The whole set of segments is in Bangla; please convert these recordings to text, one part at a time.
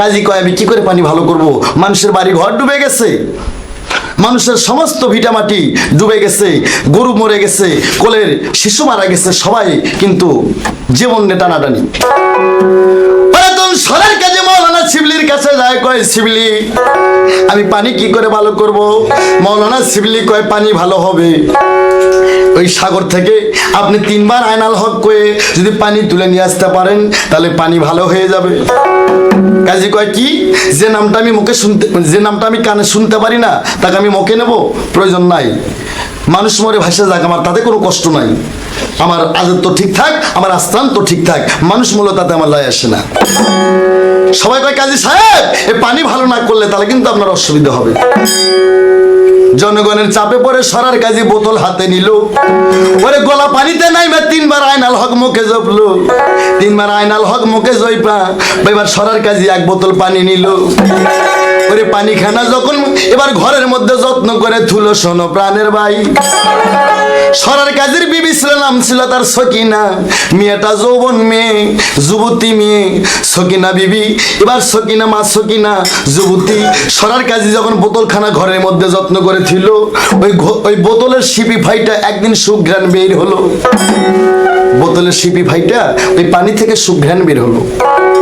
কাজী কয়, আমি কি করে পানি ভালো করব? মানুষের বাড়ি ঘর ডুবে গেছে। মানুষের সমস্ত ভিটামাটি ডুবে গেছে, গরু মরে গেছে, কোলের শিশু মারা গেছে, সবাই কিন্তু জীবন টানাটানি। সরের কাজে মৌলানা শিবলির কাছে যায়, কয়, শিবলি, আমি পানি কি করে ভালো করব? মৌলানা শিবলি কয়, পানি ভালো হবে। ওই সাগর থেকে আপনি তিনবার আয়নাল হক করে যদি পানি তুলে নিয়ে আসতে পারেন, তাহলে পানি ভালো হয়ে যাবে। কাজী কয়, কি? যে নামটা আমি মুখে শুনতে, যে নামটা আমি কানে শুনতে পারি না, তাকে আমি মুখে নেব? প্রয়োজন নাই। মানুষ মরে ভাসে যাক আমার, তাতে কোনো কষ্ট নাই। আমার আদত তো ঠিক থাক, আমার আস্থান তো ঠিক থাক। মানুষ মূল্য তাতে আমার লয় আসে না। সবাই কয়, কাজী সাহেব, এ পানি ভালো না করলে তাহলে কিন্তু আপনার অসুবিধা হবে। জনগণের চাপে পড়ে সরার কাজে বোতল হাতে নিল। ওরে, গলা পানিতে নাই বা তিনবার আয়নাল হক মুখে জপলো। তিনবার আয়নাল হক মুখে জইপা। এবার সরার কাজে এক বোতল পানি নিল। ওরে পানি খানা যখন এবার ঘরের মধ্যে যত্ন করে থুলো শোনো প্রাণের ভাই। সরার কাজের বিবি ছিল, নাম ছিল তার সকিনা। মেয়েটা যৌবন মেয়ে, যুবতী মেয়ে, সকিনা বিবি। এবার সকিনা মা সকিনা, যুবতী। সরার কাজে যখন বোতলখানা ঘরের মধ্যে যত্ন করে ছিল ওই ওই বোতলের শিপি ভাইটা একদিন সুঘ্রাণ বের হলো। বোতলের শিপি ভাইটা ওই পানি থেকে সুঘ্রাণ বের হলো।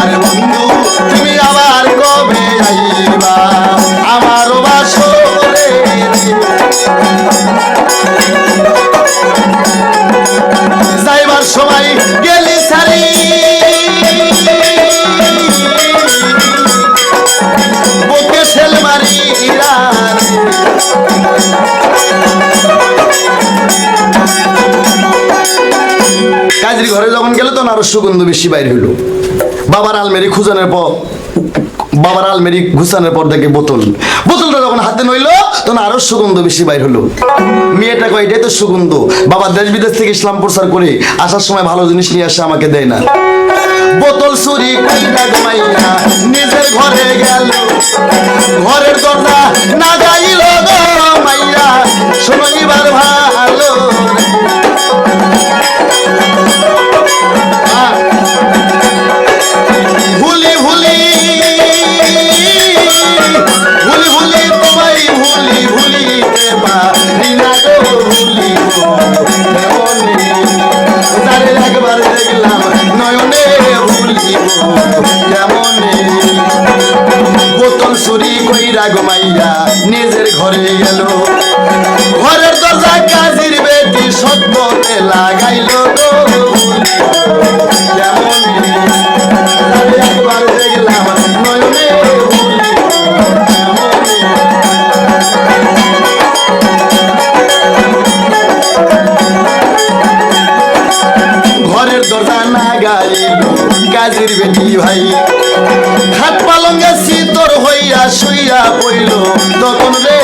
আরে বন্ধু তুমি আবার কবে আইবা? আমার বাসরে। যাইবার সময় গেলি কাজের ঘরে যখন গেল তখন আরও সুগন্ধ বেশি বাইর হইল। বাবার আলমেরি খুঁজানোর পর, বাবার আলমেরি ঘুষানোর পর দেখে বোতল। বোতলটা যখন হাতে নইলো, তখন আরও সুগন্ধ বেশি বাইর হলো মেয়েটা কয়, এটাই তো সুগন্ধ। বাবা দেশ বিদেশ থেকে ইসলাম প্রচার করে আসার সময় ভালো জিনিস নিয়ে আসে, আমাকে দেয় না। বোতল চুরি নিজের ঘরে গেল। ঘরের দরজা না গাইল গো মাইয়া। শোনো ভালো শুইয়া পইল তখন রে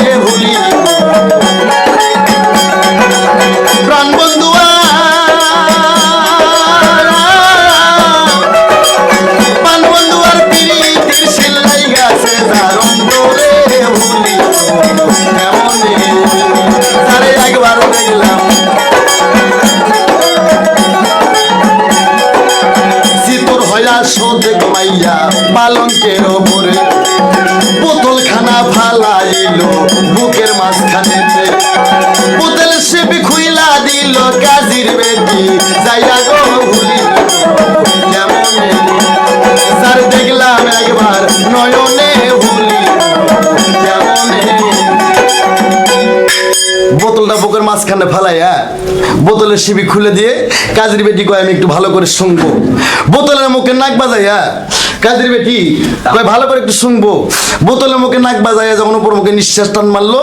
মাঝখানে ফেলাইয়া বোতলের শিবি খুলে দিয়ে কাজের বেটি কয়, আমি একটু ভালো করে শুনব। বোতলের মুখে নাক বাজাইয়া কাজের বেটি কয়, ভালো করে একটু শুনব। বোতলের মুখে নাক বাজাইয়া যখন উপর মুখে নিঃশ্বাস টান মারলো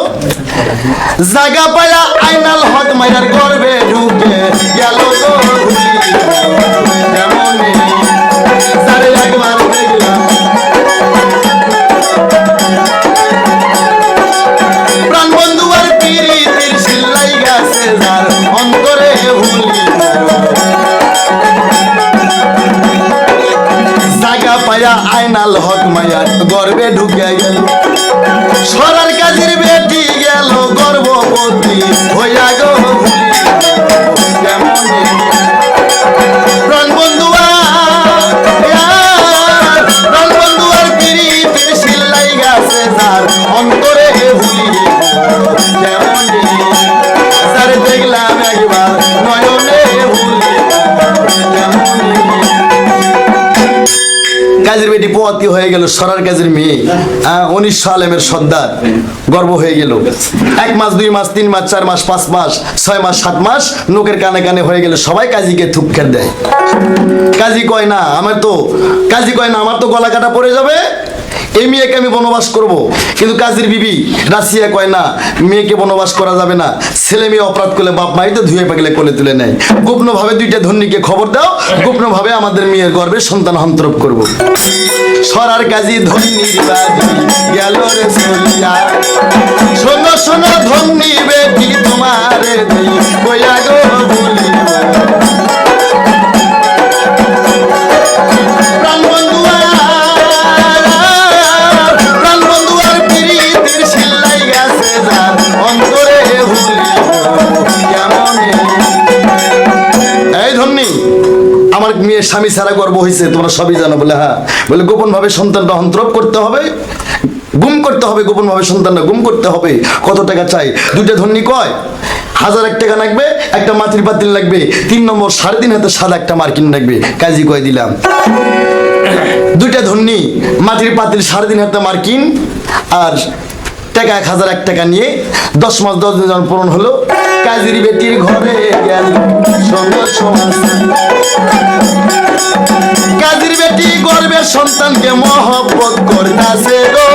জায়গা পায়া আইনাল হক মাইয়ার গর্বে ঢুকে গেল ভুলি কেমনে আইনাল হক মায়া গর্বে ঢুকে গেল। সরার কাজের বেটি গেল গর্ভবতী হইয়া গো কাজের বেটি পোয়াতি হয়ে গেল, সরার কাজের মেয়ে। উনিশ উনিশশো আলেমের সর্দার, গর্ব হয়ে গেল। এক মাস, দুই মাস, তিন মাস, চার মাস, পাঁচ মাস, ছয় মাস, সাত মাস লোকের কানে কানে হয়ে গেল, সবাই কাজীকে থুপখের দেয়। কাজী কয় না, আমার তো কাজী কয় না, আমার তো গলা কাটা পড়ে যাবে। এই মেয়েকে আমি বনবাস করব। কিন্তু কাজীর বিবি রাশিয়া কয় না, মেয়েকে বনবাস করা যাবে না। ছেলে মেয়ে অপরাধ করলে বাপ মাই তো ধুয়ে পাকলে কোলে তুলে নেয়। গোপনভাবে দুইটা ধন্যীকে খবর দাও, গোপনভাবে আমাদের মেয়ের গর্ভে সন্তান হন্তরপ করব। সরার কাজী ধন্যীর বাজি গেল রে চলিয়া শোনো শোনো ধন্যী বেটি তোমার দেই, কইয়া গো বলিব স্বামী ছাড়া গর্ব হয়েছে তোমরা সবই জানো। বলে হ্যাঁ। বলে গোপন ভাবে সন্তানটা হন্তরপ করতে হবে, গুম করতে হবে গোপন ভাবে সন্তানটা গুম করতে হবে। কত টাকা চাই? দুইটা ধন্যী কয়? হাজার এক টাকা লাগবে, একটা মাটির পাতিল লাগবে, তিন নম্বর সাড়ে তিন হাতে সাদা একটা মার্কিন লাগবে কাজী কয় দিলাম। দুইটা ধন্যী মাটির পাতিল সাড়ে তিন হাতে মার্কিন আর টাকা এক হাজার এক টাকা নিয়ে দশ মাস দশ দিন পূরণ হলো কাজের বেটির ঘরে গেল সঙ্গ কাজের বেটি গর্বের সন্তানকে মহব্বত করতাছে গো।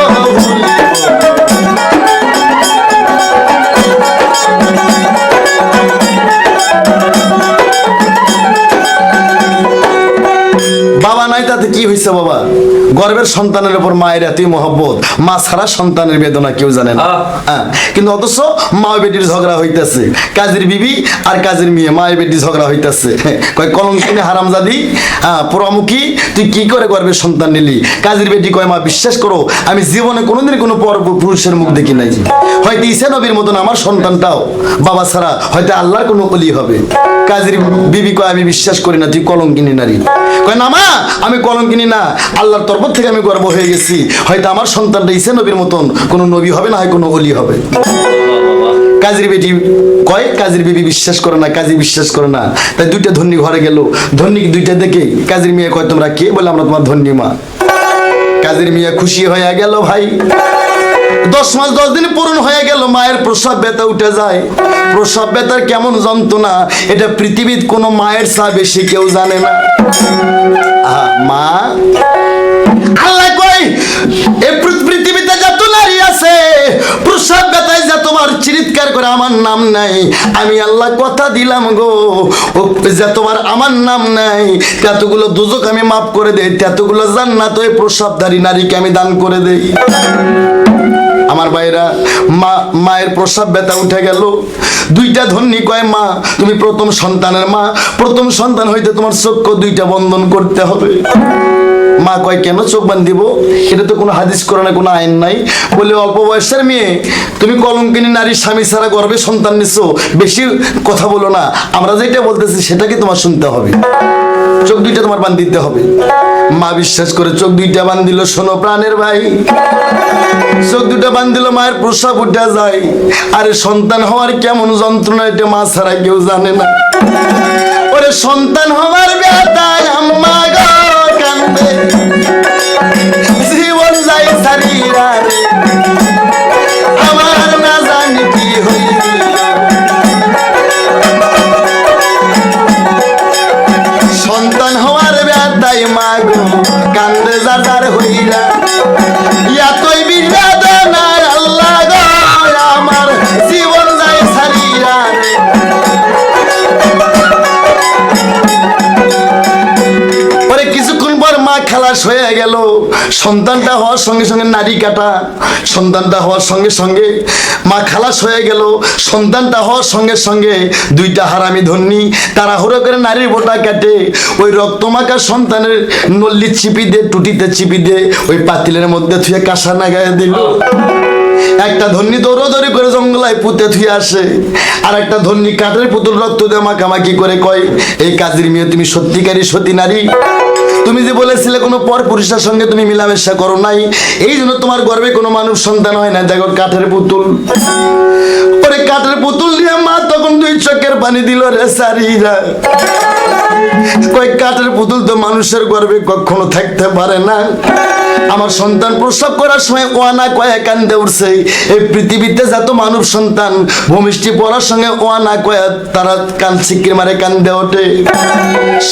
তাতে কি হয়েছে বাবা? গর্বের সন্তানের উপর মায়ের এতই মহব্বত মা ছাড়া সন্তানের বেদনা কেউ জানে না। হ্যাঁ কিন্তু অথচ মা বেটির ঝগড়া হইতাছে। কাজের বিবি আর কাজের মেয়ে মা বেটি ঝগড়া হইতাছে। কয় কলম কিনে হারামজাদি? হ্যাঁ পুরামুখী তুই কি করে গর্বের সন্তান নিলি? কাজের বেটি কয় মা বিশ্বাস করো আমি জীবনে কোনোদিন কোনো পর পুরুষের মুখ দেখি নাই। হয়তো ঈসা নবীর মতন আমার সন্তানটাও বাবা ছাড়া হয়তো আল্লাহর কোনো অলি হবে। কাজের বিবি কয়, আমি বিশ্বাস করি না, তুই কলম কিনে নারী। কয়, না মা, আমি কলম কিনি না। আল্লাহর তরফ থেকে আমি গর্ব হয়ে গেছি। হয়তো আমার সন্তানটা ঈসা নবীর মতন কোনো নবী হবে না হয় কোনো অলি হবে। কাজের বেটি কয়, কাজের বিবি বিশ্বাস করে না, কাজী বিশ্বাস করে না। তাই দুইটা ধন্যী ঘরে গেল। ধন্যী দুইটা দেখে কাজের মেয়ে কয়, তোমরা কে? বলে, আমরা তোমার ধন্যী মা। কাজের মেয়ে খুশি হয়ে গেল ভাই। দশ মাস, দশ দিন পূরণ হয়ে গেল, মায়ের প্রসব ব্যথা উঠে যায়। প্রসব ব্যথার কেমন যন্ত্রণা, এটা পৃথিবীর কোনো মায়ের চা বেশি কেউ জানে না। মা। আল্লাহ কই পৃ- পৃথিবীতে যত নারী আছে প্রসাদ ব্যথায় যা তোমার চিৎকার করে, আমার নাম নাই। আমি আল্লাহ কথা দিলাম গো যা তোমার আমার নাম নাই। ততগুলো দুজক আমি মাফ করে দেই ততগুলো জান্নাত ওই প্রসাবধারী নারীকে আমি দান করে দেই। আমার ভাইরা, মা, মায়ের প্রসাব ব্যথা উঠে গেল। দুইটা ধন্যী কয়, মা, তুমি প্রথম সন্তানের মা। প্রথম সন্তান হইতে তোমার চক্ষু দুইটা বন্ধন করতে হবে। মা কয়, কেন চোখ বান্ধিব? এটা তো কোনো হাদিস কোরআনে কোনো আইন নাই। বলে, অল্প বয়সের মেয়ে, তুমি কলঙ্কিনী নারী স্বামী ছাড়া গর্বে সন্তান নিছো। বেশি কথা বলো না। আমরা যেটা বলতেছি সেটাকে তোমার শুনতে হবে। চোখ দুইটা তোমার বান দিতে হবে। মা বিশ্বাস করে চোখ দুইটা বান দিল শোনো প্রাণের ভাই। চোখ দুটা বান দিল মায়ের প্রসাব উঠা যায়। আরে সন্তান হওয়ার কেমন যন্ত্রণা এটা মা ছাড়া কেউ জানে না। ওরে সন্তান হওয়ার ব্যথায় আম্মা গো কান্দে জীবন যায় সারিরা রে কান্দে খালাস হয়ে গেল। সন্তানটা হওয়ার সঙ্গে সঙ্গে নারী কাটা। সন্তানটা হওয়ার সঙ্গে সঙ্গে মা খালাস হয়ে গেল। সন্তানটা হওয়ার সঙ্গে সঙ্গে দুইটা হারামি ধন্যী তারা হুড়ো করে নারীর বোটা কাটে। ওই রক্তমাখা সন্তানের নল্লি চিপি দে টুটিতে চিপি দে ওই পাতিলের মধ্যে থুয়ে কাঁসা নাগায় দিল। একটা ধন্যী দৌড়দৌড়ি করে জঙ্গলায় পুঁতে থুয়ে আসে। আর একটা ধন্যী কাঠের পুতুল রক্ত দিয়ে মাখামাখি করে কয়, এই কাজের মেয়ে তুমি সত্যিকারী সতী নারী। তুমি যে বলেছিলে কোনো পর পুরুষের সঙ্গে তুমি মিলামেশা করো নাই, এই জন্য তোমার গর্বে কোনো মানুষ সন্তান হয় না। দেখো, কাঠের পুতুল। ওরে কাঠের পুতুল নিয়ে মা তখন দুই চোখের পানি দিল রে সারিরা। কয়েক কাঠের পুতুল তো মানুষের গর্বে কখনো থাকতে পারে না। আমার সন্তান প্রসব করার সময় ওয়ানা কয়ে কান্দে উঠছে। এই পৃথিবীতে যত মানব সন্তান, ভূমিষ্ঠি পড়ার সঙ্গে ওয়ানা কয়ে তারা কান সিকির মারে কান্দে ওঠে।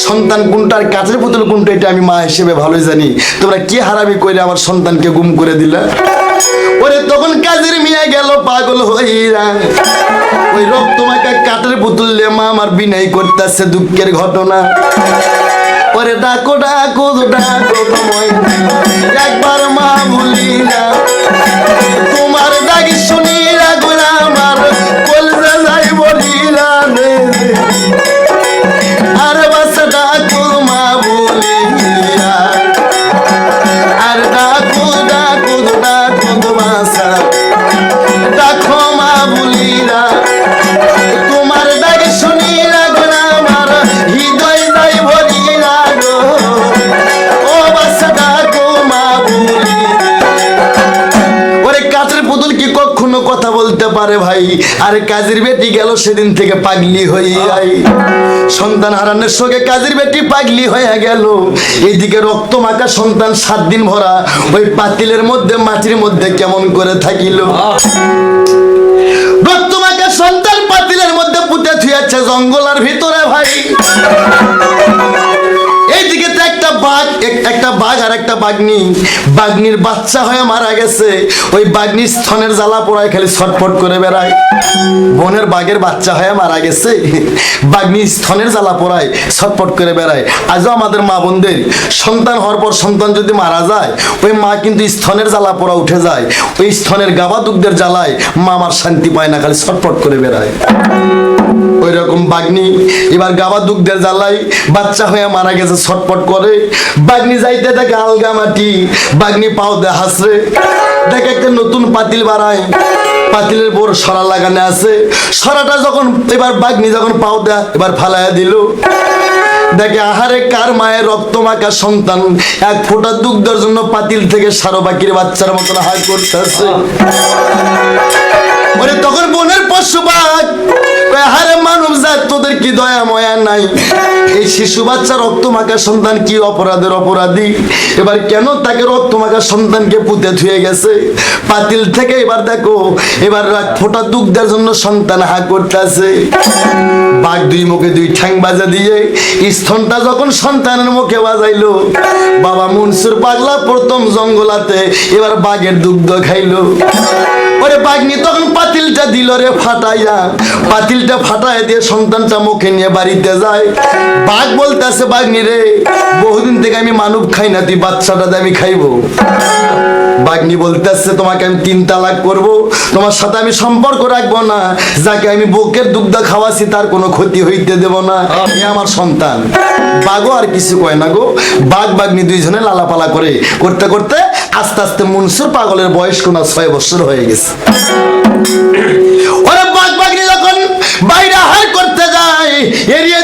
সন্তান কোনটার, কাঠের পুতুল কোনটা আমি মা হিসেবে ভালোই জানি। তোমরা কি হারামি করে আমার সন্তানকে গুম করে দিলা? ওরে তখন কাজের মিয়া গেল পাগল হইরা। ওই রক্তমাখা কাঠের পুতুল মা আমার বিনয় করতেছে দুঃখের ঘটনা। ওরে ডাকো ডাকো ডাকো তোমায়। একবার মা ভুলি না তোমার ডাকি শুনি আরে কাজের বেটি গেল সেদিন থেকে পাগলি হয়ে যাই সন্তান হারানোর সঙ্গে কাজের বেটি পাগলি হয়ে গেল। এইদিকে রক্ত মাখা সন্তান সাত দিন ভরা, ওই পাতিলের মধ্যে, মাটির মধ্যে কেমন করে থাকিল। রক্ত মাখা সন্তান পাতিলের মধ্যে পুঁতে থুয়েছে জঙ্গলার ভিতরে ভাই। একটা বাঘ, এক- একটা বাঘ আর একটা বাঘনি। বাঘনির বাচ্চা হয়ে মারা গেছে। ওই বাঘনির স্তনের জ্বালা পোড়ায় খালি ছটফট করে বেড়ায়। বনের বাঘের বাচ্চা হয়ে মারা গেছে। বাঘনি স্তনের জ্বালা পোড়ায়, ছটফট করে বেড়ায়। আজও আমাদের মা বোনদের সন্তান হওয়ার পর সন্তান যদি মারা যায়, ওই মা কিন্তু স্তনের জ্বালা পোড়া উঠে যায়। ওই স্তনের গাবা দুগ্ধের জ্বালায় মা আমার শান্তি পায় না, খালি ছটফট করে বেড়ায়। ওই রকম বাগনি এবার গাবা দুগ্ধের জ্বালাই বাচ্চা হয়ে মারা গেছে ছটপট করে। বাগনি যাইতে দেখে আলগা মাটি বাগনি পাও দে হাসরে। দেখে একটা নতুন পাতিল বাড়ায়। পাতিলের বড় সরা লাগানো আছে। সরাটা যখন এবার বাগনি যখন পাও দেয় এবার ফালাইয়া দিল। দেখে আহারে কার মায়ের রক্ত মাখা সন্তান? এক ফোঁটা দুগ্ধের জন্য পাতিল থেকে সারো বাকির বাচ্চার মতন হাই করতেছে। তখন বোনের পশু বাঘ। কয়, হারে মানব জাত তোদের কি দয়া ময়া নাই? এই শিশু বাচ্চা রক্ত মাখা সন্তান কি অপরাধের অপরাধী? এবার কেন তাকে রক্ত মাখা সন্তানকে পুঁতে থুয়ে গেছে? পাতিল থেকে এবার দেখো এবার এক ফোঁটা দুগ্ধের জন্য সন্তান হা করতেছে। বাঘ দুই মুখে দুই ঠ্যাং বাজা দিয়ে স্তনটা যখন সন্তানের মুখে বাজাইলো বাবা মনসুর পাগলা প্রথম জঙ্গলাতে এবার বাঘের দুগ্ধ খাইলো। ওরে বাঘনি তখন পাতিলটা দিল রে ফাটাইয়া। পাতিলটা ফাটাই দিয়ে সন্তানটা মুখে নিয়ে বাড়িতে যায়। বাঘ বলতে বলতেছে বাঘনি রে, বহুদিন থেকে আমি মানব খাই না, তুই বাচ্চাটা আমি খাইবো। বাগনি বলতেছে, তোমাকে আমি তিন তালাক করব, তোমার সাথে আমি সম্পর্ক রাখব না, যাকে আমি বুকের দুগ্ধ খাওয়াছি তার কোনো ক্ষতি হইতে দেব না, এ আমার সন্তান। বাঘও আর কিছু কয় না গো। বাঘ বাগনি দুইজনে লালাপালা করে, করতে করতে আস্তে আস্তে মনসুর পাগলের বয়স কোনা ছয় বছর হয়ে গেছে। ওরা বাঘ যখন বাইরে হার করতে যায়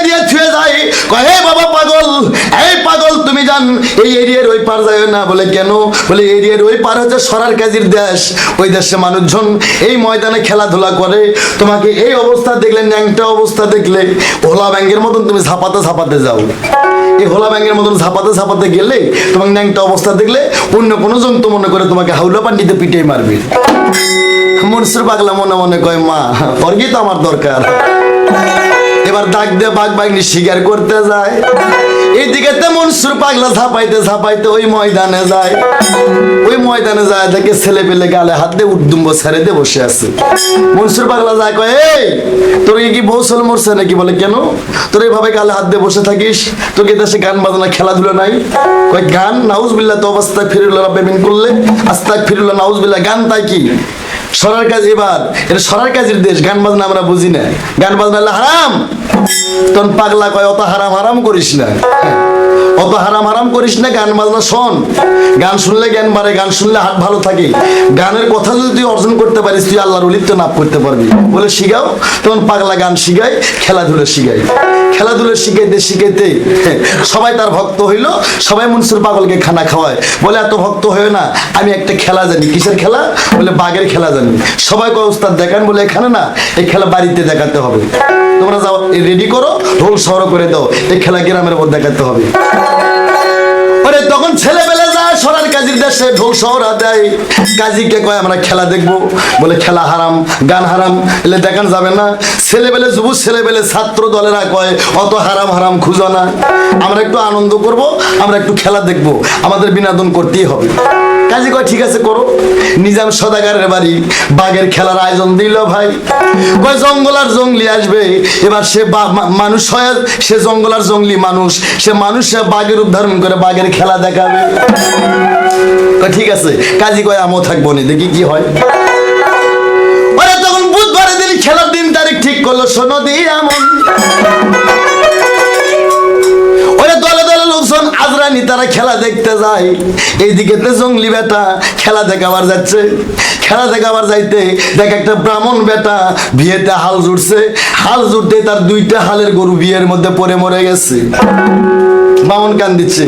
দিয়ে ছুঁয়ে যায়, কয়, হে বাবা পাগল, এই পাগল তুমি এই এরিয়ার ওই পার যায় না। বলে, কেন? বলে, এরিয়ার ওই পার হচ্ছে সরার কাজীর দেশ। ওই দেশে মানুষজন এই ময়দানে খেলাধুলা করে। তোমাকে এই অবস্থা দেখলে, ন্যাংটা অবস্থা দেখলে ভোলা ব্যাংকের মতন তুমি ঝাপাতে ঝাপাতে যাও। এই হোলা ব্যাঙের মতন ঝাপাতে ঝাপাতে গেলে তোমার ন্যাংটা অবস্থা দেখলে অন্য কোনো জন্তু মনে করে তোমাকে হাউলা পান্ডিতে পিটিয়ে মারবে। মনসুর পাগলা মনে মনে কয়, মা অর্গিত তো আমার দরকার। এবার দাগ দিয়ে বাঘ বাঘনি শিকার করতে যায়। এইদিকে পাগলা ঝাপাইতে ঝাপাইতে ওই ময়দানে যায়। ওই ময়দানে যায় দেখে ছেলে পেলে গালে হাত দিয়ে উদ্দুম্ব ছেড়ে দিয়ে বসে আছে। মনসুর পাগলা যায় কয়, এই, তোর কি মরছে নাকি? বলে, কেন? তোর এইভাবে গালে হাত দিয়ে বসে থাকিস? তোর কি দেশে গান বাজনা, খেলাধুলা নাই? কয়, গান? নাউজবিল্লাহ, তো অবস্থা ফিরুল্লাহ রাব্বিন করলে আস্তাক ফিরুল্লাহ নাউজবিল্লাহ, গান তাই কি? সরার কাজ এবার। এটা সরার কাজের দেশ, গান বাজনা আমরা বুঝি না। গান বাজনা হারাম। তখন পাগলা কয়, অত হারাম হারাম করিস না। অত হারাম হারাম করিস না, গান বাজনা শোন। গান শুনলে জ্ঞান বাড়ে, গান শুনলে হাত ভালো থাকে। গানের কথা যদি তুই অর্জন করতে পারিস, তুই আল্লাহর উলিত্ব নাপ করতে পারবি। বলে, শিখাও। তখন পাগলা গান শিখাই খেলাধুলা শিখাই খেলাধুলা শিখাইতে শিখাইতে সবাই তার ভক্ত হইল, সবাই মনসুর পাগলকে খানা খাওয়ায়। বলে, এত ভক্ত হয়ে না, আমি একটা খেলা জানি। কিসের খেলা? বলে, বাঘের খেলা জানি। সবাই কয় উস্তাদ দেখান। বলে, এখানে না, এই খেলা বাড়িতে দেখাতে হবে। তোমরা যাও রেডি করো, ঢোল সরো করে দাও, এই খেলা গ্রামের ওপর দেখাতে হবে। তখন সরার কাজীর দেশে ঢোল শহরা দেয়। কাজীকে কয়, আমরা খেলা দেখব। বলে, খেলা হারাম, গান হারাম। এলে দেখান যাবে না। ছেলেবেলে যুব ছেলেবেলে ছাত্র দলেরা কয়, অত হারাম হারাম খুঁজো না। আমরা একটু আনন্দ করব, আমরা একটু খেলা দেখব। আমাদের বিনোদন করতেই হবে। কাজী কয়, ঠিক আছে, করো। নিজাম সদাগারের বাড়ি বাঘের খেলার আয়োজন দিল ভাই। কয়, জঙ্গল আর জঙ্গলি আসবে। এবার সে মানুষ হয়, সে জঙ্গল আর জঙ্গলি মানুষ। সে মানুষ, সে বাঘের রূপ ধারণ করে বাঘের খেলা দেখাবে। ঠিক আছে কাজী কয়, আমও থাকব না, দেখি কি হয়। তখন বুধবারের দিন খেলার দিন তারিখ ঠিক করল, শোনো দি এমন ওরে দলে দলে লোকজন আজরানি, তারা খেলা দেখতে যায়। এইদিকে তো জঙ্গলি বেটা, খেলা দেখাবার যাচ্ছে। খেলা দেখাবার যাইতে দেখ একটা ব্রাহ্মণ বেটা বিয়েতে হাল জুড়ছে। হাল জুড়তে তার দুইটা হালের গরু বিয়ের মধ্যে পরে মরে গেছে। বামন কান দিচ্ছে,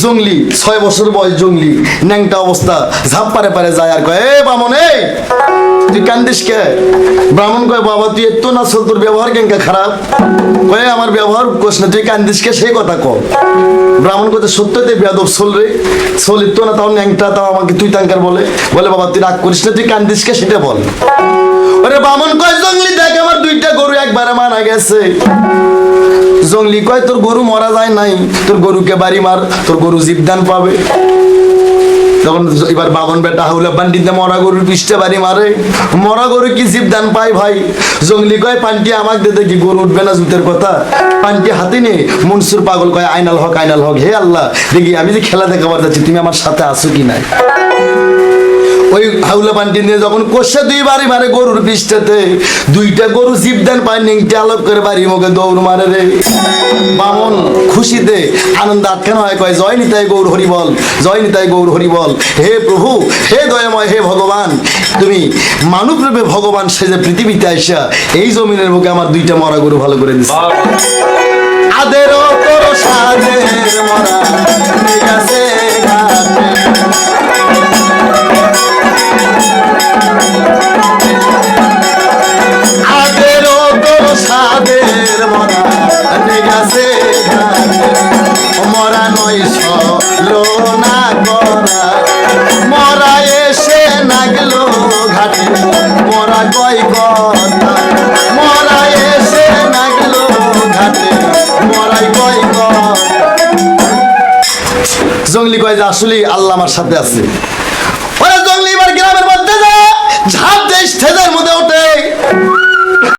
জঙ্গলি, ছয় বছর বয়স জঙ্গলি, ন্যাংটা অবস্থা, ঝাপ পারে পারে যায় আর কয়, এ বামন, এই! তুই কান্দিস কে? ব্রাহ্মণ কয়, বাবা, তুই এত না তোর ব্যবহার কেঙ্কা খারাপ? কয়ে, আমার ব্যবহার কোস না, তুই কান্দিস কে? সেই কথা কর ব্রাহ্মণ কথা সত্যতে বেয়াদব চল রে, চল তো না, তাও ন্যাংটা, তাও আমাকে তুই তাঙ্কার বলে। বলে, বাবা, তুই রাগ করিস না, তুই কান্দিস কে, সেটা বল। ওরে বামন কয়, জঙ্গলি দেখ, আমার দুইটা গরু একবারে মারা গেছে। জঙ্গলি কয়, তোর গরু মরা যায় নাই, তোর গরুকে বাড়ি মার, তোর গরু জীবদান পাবে। তখন এবার বাবন বেটা হাউলা বান্ডিতে মরা গরুর পিষ্টে বাড়ি মারে, মরা গরু কি জীব দান পায় ভাই? জঙ্গলি কয়, পান্টি আমাকে দে দেখি গরু উঠবে না জুতের কথা। পান্টি হাতে নেই মনসুর পাগল কয়, আইনাল হক আইনাল হক, হে আল্লাহ। দেখি আমি যে খেলা দেখাবার যাচ্ছি, তুমি আমার সাথে আছো কি নাই? ওই হাউলা পান্টি নিয়ে যখন কষে দুই বাড়ি মারে গরুর পৃষ্ঠাতে দুইটা গরু জীবদান পায় নিংটে আলোক করে বাড়ি মুখে দৌড় মারে রে। বামন খুশিতে আনন্দ আটকানো হয় কয় জয় নিতাই গৌর হরি বল জয় নিতাই গৌর হরি বল। হে প্রভু হে দয়াময় হে ভগবান তুমি মানব রূপে ভগবান সেজে পৃথিবীতে আইসা এই জমিনের মুখে আমার দুইটা মরা গরু ভালো করে দিচ্ছে আদের তোর সাদের মরা। আমার সাথে আছে।